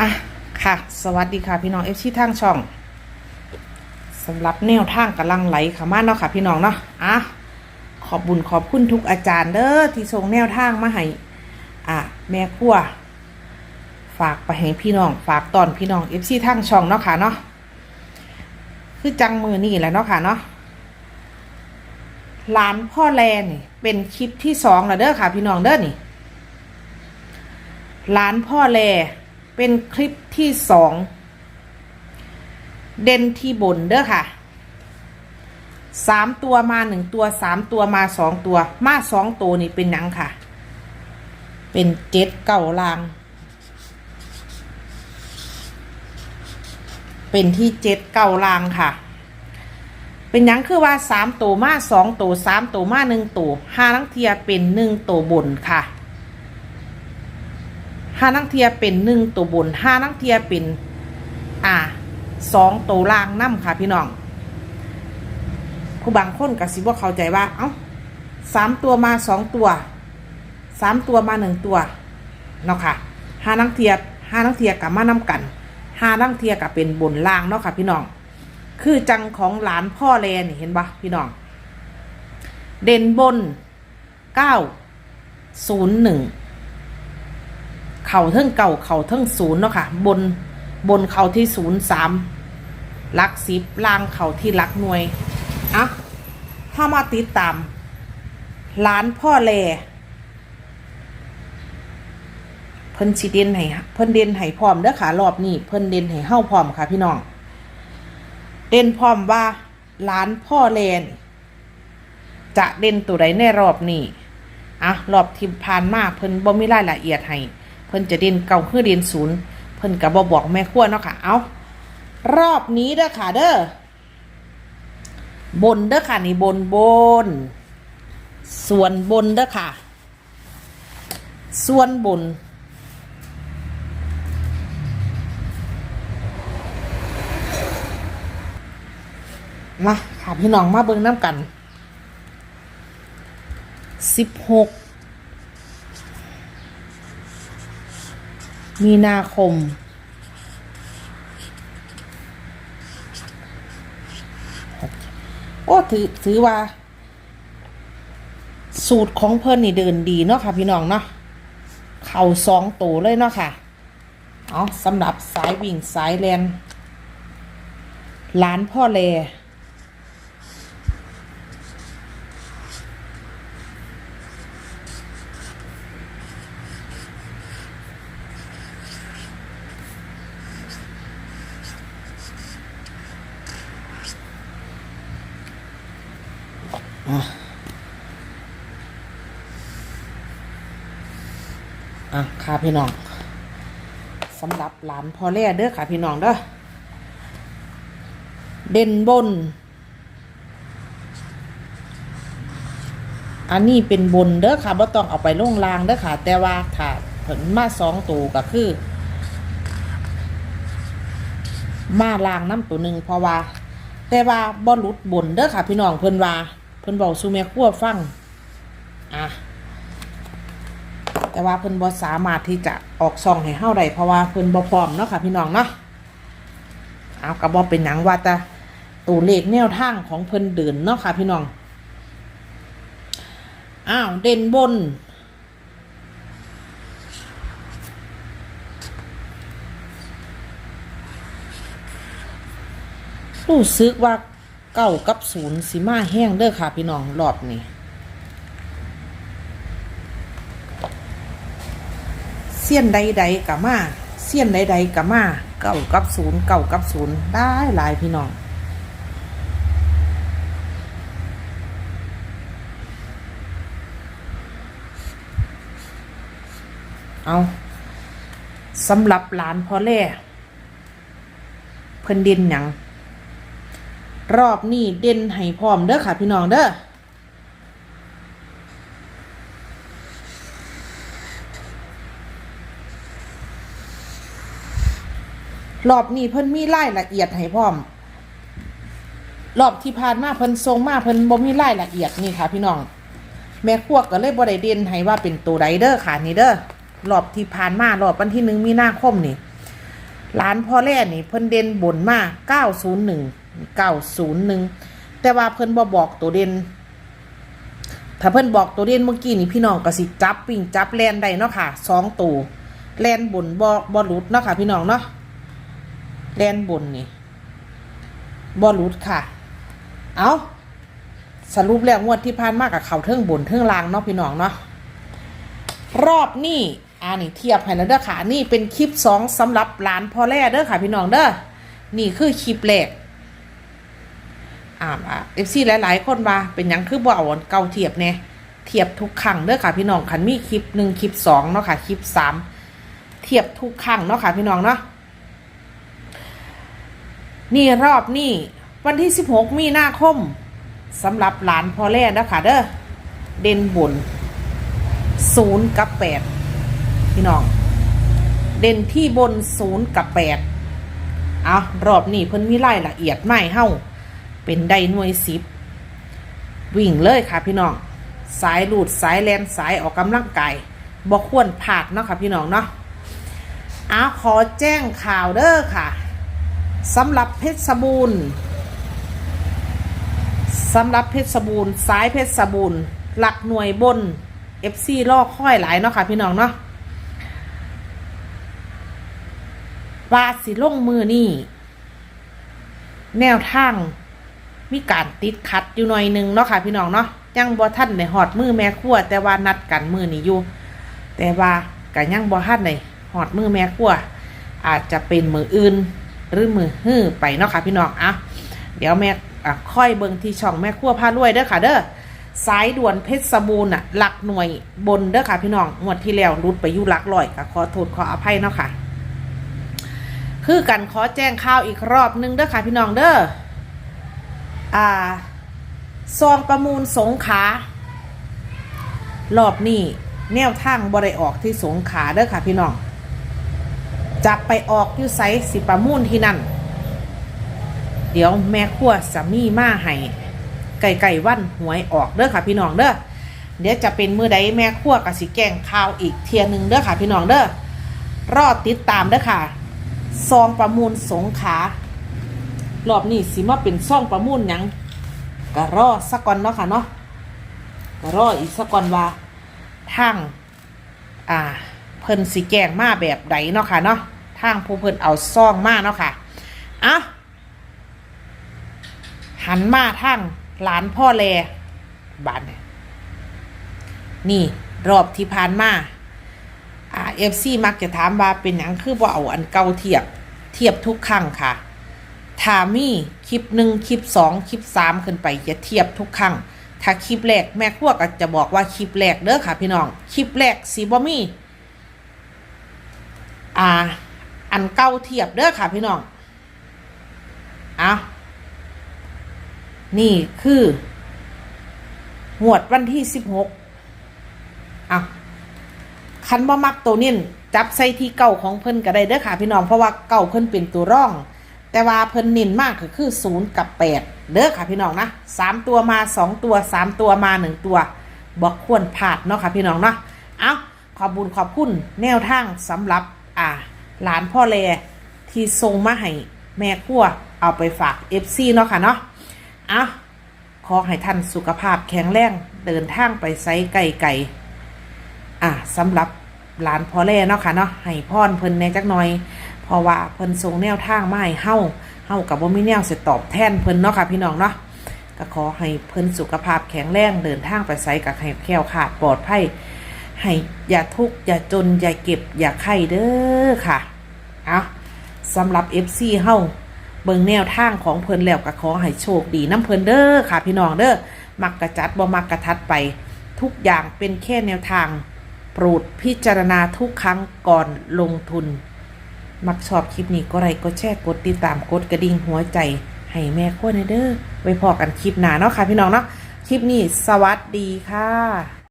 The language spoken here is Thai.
อะค่ะ สวัสดีค่ะพี่น้องเอฟซีทางช่องสำหรับแนวทางกำลังไหลเข้ามาเนาะค่ะ พี่น้องเนาะอะขอบบุญขอบคุณทุกอาจารย์เด้อที่ส่งแนวทางมาให้อะแม่ครัวฝากไปให้พี่น้อง ฝากตอนพี่น้องเอฟซีทางช่องเนาะค่ะเนาะคือจังมือนี่แหละเนาะค่ะเนาะร้านพ่อแลนี่เป็นคลิปที่สองแล้วเด้อค่ะ พี่น้องเด้อนี่ร้านพ่อแล เป็นคลิปที่สองเด่นที่บนเด้อค่ะสามตัวมาหนึ่งตัวสามตัวมาสองตัว มาสองตัวนี่เป็นหยังค่ะ เป็นเจ็ดเก่าลาง เป็นที่เจ็ดเก่าลางค่ะ เป็นหยังคือว่าสามตัวมาสองตัวสามตัวมาหนึ่งตัวห้าลังเทียเป็นหนึ่งตัวบนค่ะ ห้านังเทียเป็นหนึ่งตัวบนห้านังเทียเป็นอ่าสองตัวล่างน้ำค่ะพี่น้องผู้บางคนกับสิว่าเข้าใจว่า เอ้าสามตัวมาสองตัวสามตัวมาหนึ่งตัวเนาะค่ะห้านังเทียห้านังเทียกับมาน้ำกันห้านังเทียกับเป็นบนล่างเนาะค่ะพี่น้อง คือจังของหลานพ่อแลนี่เห็นปะพี่น้อง เด่นบนเก้าศูนย์หนึ่ง เข่าเทิงเก่าเข่าเทิงศูนย์เนาะค่ะ บนบนเข่าที่ศูนย์สามลักสิบล่างเข่าที่ลักหน่วยอะถ้ามาติดตามร้านพ่อแลเพิ่นสิเด่นให้เพิ่นเด่นให้พร้อมเด้อค่ะรอบนี้เพิ่นเด่นให้เฮ้าพร้อมค่ะพี่น้องเด่นพร้อมว่าร้านพ่อแลนจะเด่นตัวใดในรอบนี้อะรอบที่ผ่านมาเพิ่นบ่มีรายละเอียดให้ เพิ่นจะเด่นเก่าคือเด่นศูนย์เพิ่นก็บ่บอกแม่ครัวเนาะค่ะ เอารอบนี้เด้อค่ะเด้อบนเด้อค่ะนี่บนบน ส่วนบนเด้อค่ะ ส่วนบน มาค่ะพี่น้องมาเบิ่งน้ำกันสิบหก มีนาคม โอ้ถือถือว่า สูตรของเพิ่นนี่เดินดีเนาะค่ะ พี่น้องเนาะ เข่าสองตัวเลยเนาะค่ะ เอาสำหรับสายวิ่งสายแลนร้านพ่อแล อะค่ะพี่น้องสำหรับหลานพ่อแร่เด้อค่ะพี่น้องเด้อเด่นบน อันนี้เป็นบนเด้อค่ะบ่ต้องเอาไปลงรางเด้อค่ะ แต่ว่าถ้าผลมาสองตัวก็คือ มาลางน้ำตัวหนึ่งเพราะว่า แต่ว่าบ่หลุดบนเด้อค่ะพี่น้องเพิ่นว่า พิ่นบอกสู่แม่ครัวฟัง อะ แต่ว่าเพิ่นบ่สามารถที่จะออกซองให้เฮาได้เพราะว่าเพิ่นบ่พร้อมเนาะค่ะพี่น้องเนาะ เอาก็บ่เป็นหยังว่าแต่ตัวเลขแนวทางของเพิ่นเดินเนาะค่ะพี่น้อง อ้าว เด่นบน รู้สึกว่า เก้ากับศูนย์สิมาแห้งเด้อค่ะพี่น้องรอบนี้เสี้ยนใดๆกับมาเสี้ยนใดๆกับมาเก่ากับศูนย์เก่ากับศูนย์ได้หลายพี่น้องเอาสำหรับหลานพ่อแล่เพิ่นด่นหยัง รอบนี้เด่นให้พร้อมเด้อค่ะพี่น้องเด้อรอบนี้เพิ่นมีรายละเอียดให้พร้อม รอบที่ผ่านมาเพิ่นทรงมาเพิ่นบ่มีรายละเอียดนี่ค่ะพี่น้อง แม่ครัวก็เลยบ่ได้เด่นให้ว่าเป็นตัวใดเด้อค่ะนี่เด้อรอบที่ผ่านมารอบวันที่หนึ่งมีนาคมนี่ร้านพ่อแร่นี่เพิ่นเด่นบนมา901 901แต่ว่าเพิ่นบ่บอกตัวเด่นถ้าเพิ่นบอกตัวเด่นเมื่อกี้นี่พี่น้องก็สิจับวิ่งจับแลนได้เนาะค่ะสองตัวแลนบนบ่บ่หลุดเนาะค่ะ พี่น้องเนาะแลนบนนี่บ่หลุดค่ะ เอาสรุปแล้วงวดที่ผ่านมากกับเขาเทิงบนเทิงล่างเนาะพี่น้องเนาะรอบนี้อ่านี่เทียบให้แล้วเด้อค่ะ นี่เป็นคลิปสองสำหรับหลานพ่อแร่เด้อค่ะพี่น้องเด้อนี่คือคลิปแรก อ่าเอฟซีหลาย ๆ คนว่าเป็นยังคือบ่เอาอันเก่าเทียบเนี่ยเทียบทุกครั้งเด้อค่ะ พี่น้องคันมีคลิปหนึ่งคลิปสองเนาะค่ะคลิปสามเทียบทุกครั้งเนาะค่ะ พี่น้องเนาะนี่รอบนี่วันที่สิบหกมีนาคมสำหรับหลานพอแล่เด้อค่ะเด้อเด่นบนศูนย์กับแปดพี่น้อง เด่นที่บนศูนย์กับแปดเอารอบนี้เพิ่นมีรายละเอียดไม่เฮ้า เป็นไดหน่วยสิบวิ่งเลยค่ะพี่น้อง สายหลุดสายแลนสายออกกำลังกายบอกควรพลาดเนาะค่ะพี่น้องเนาะอาขอแจ้งข่าวเด้อค่ะสำหรับเพชรบูรณ์สำหรับเพชรบูรณ์สายเพชรบูรณ์หลักหน่วยบน FC ลอกค่อยหลายเนาะค่ะพี่น้องเนาะว่าสิลงมือนี่แนวทาง มีการติดขัดอยู่หน่อยนึงเนาะค่ะพี่น้องเนาะยังบ่ทันในหอดมือแม่ครัวแต่ว่านัดกันมือนี้อยู่ แต่ว่าก็ยังบ่ทันในหอดมือแม่ครัวอาจจะเป็นมืออื่นหรือมือฮื้อไปเนาะค่ะพี่น้องอะเดี๋ยวแม่ค่อยเบิ่งที่ช่องแม่ครัวพารวยเด้อค่ะเด้อสายด่วนเพชรบูรณ์อะหลักหน่วยบนเด้อค่ะพี่น้องงวดที่แล้วรุดไปอยู่หลักร้อยขอโทษขออภัยเนาะค่ะ คือกันขอแจ้งข่าวอีกรอบนึงเด้อค่ะพี่น้องเด้อ อ่าซองประมูลสงขารอบนี้แนวทางบริออกที่สงขาเด้อค่ะพี่น้องจะไปออกอยู่ไซสิประมูลที่นั่น เดี๋ยวแม่ขั้วสามีมาให้ไก่ไก่วันหวยออกเด้อค่ะพี่น้องเด้อเดี๋ยวจะเป็นมือใดแม่ขั้วกับสิแกงข่าวอีกเทียหนึ่งเด้อค่ะพี่น้องเด้อรอติดตามเด้อค่ะซองประมูลสงขา รอบนี้สิมาเป็นซ่องประมูลหยังก็รอสักก่อนเนาะค่ะเนาะก็รออีกสักก่อนว่าทางอ่า เพิ่นสิแกงมาแบบใดเนาะค่ะเนาะทางผู้เพิ่นเอาซ่องมาเนาะค่ะอะหันมาทางหลานพ่อแลบานนี่ยนี่รอบที่ผ่านมาอ่าเอฟซีมักจะถามว่าเป็นหยังคือบ่เอาอันเก่าเทียบเทียบทุกครั้งค่ะ ถ้ามีคลิปหนึ่งคลิปสองคลิปสามขึ้นไปจะเทียบทุกครั้ง ถ้าคลิปแรกแม่ครัวก็จะบอกว่าคลิปแรกเด้อค่ะพี่น้อง คลิปแรกสีบ่มีอ่า อันเก่าเทียบเด้อค่ะพี่น้อง เอานี่คือหวดวันที่สิบหกอะคันบ่มักตัวนิ่นจับใส่ที่เก่าของเพิ่นก็ได้เด้อค่ะพี่น้องเพราะว่าเก่าเพิ่นเป็นตัวร่อง แต่ว่าเพิ่นน้นมากก็คือศูนย์กับแปดเด้อค่ะพี่น้องนะสามตัวมาสองตัวสามตัวมาหนึ่งตัวบอกควรพลาดเนาะค่ะพี่น้องเนาะเอาขอบบุญขอบคุณแนวทางสำหรับอ่าหลานพ่อแลที่ส่งมาให้แม่ครัวเอาไปฝากเอฟซีเนาะค่ะเนาะเอาขอให้ท่านสุขภาพแข็งแรงเดินทางไปไซไก่ไก่อ่าสำหรับหลานพ่อแล่เนาะค่ะเนาะให้พรเพิ่นในจักหน่อย เพราะว่าเพิ่นส่งแนวทางมาให้เฮาเฮากับว่ามีแนวสิตอบแทนเพิ่นเนาะค่ะพี่น้องเนาะก็ขอให้เพิ่นสุขภาพแข็งแรงเดินทางไปไสกับให้แค้วขาดปลอดภัยให้อย่าทุกข์อย่าจน อย่าเก็บ อย่าไข้เด้อค่ะ เอาสำหรับ FC เฮาเบิ่งแนวทางของเพิ่นแล้วก็ขอให้โชคดีน้ำเพิ่นเด้อค่ะ พี่น้องเด้อมักกระจัดบ่มักกระทัดไป ทุกอย่างเป็นแค่แนวทาง โปรดพิจารณาทุกครั้งก่อนลงทุน มักชอบคลิปนี้ก็ไลค์ก็แชร์กดติดตามกดกระดิ่งหัวใจ ให้แม่ขั้วในเด้อไว้พอกันคลิปหน้าเนาะค่ะพี่น้องเนาะคลิปนี้สวัสดีค่ะ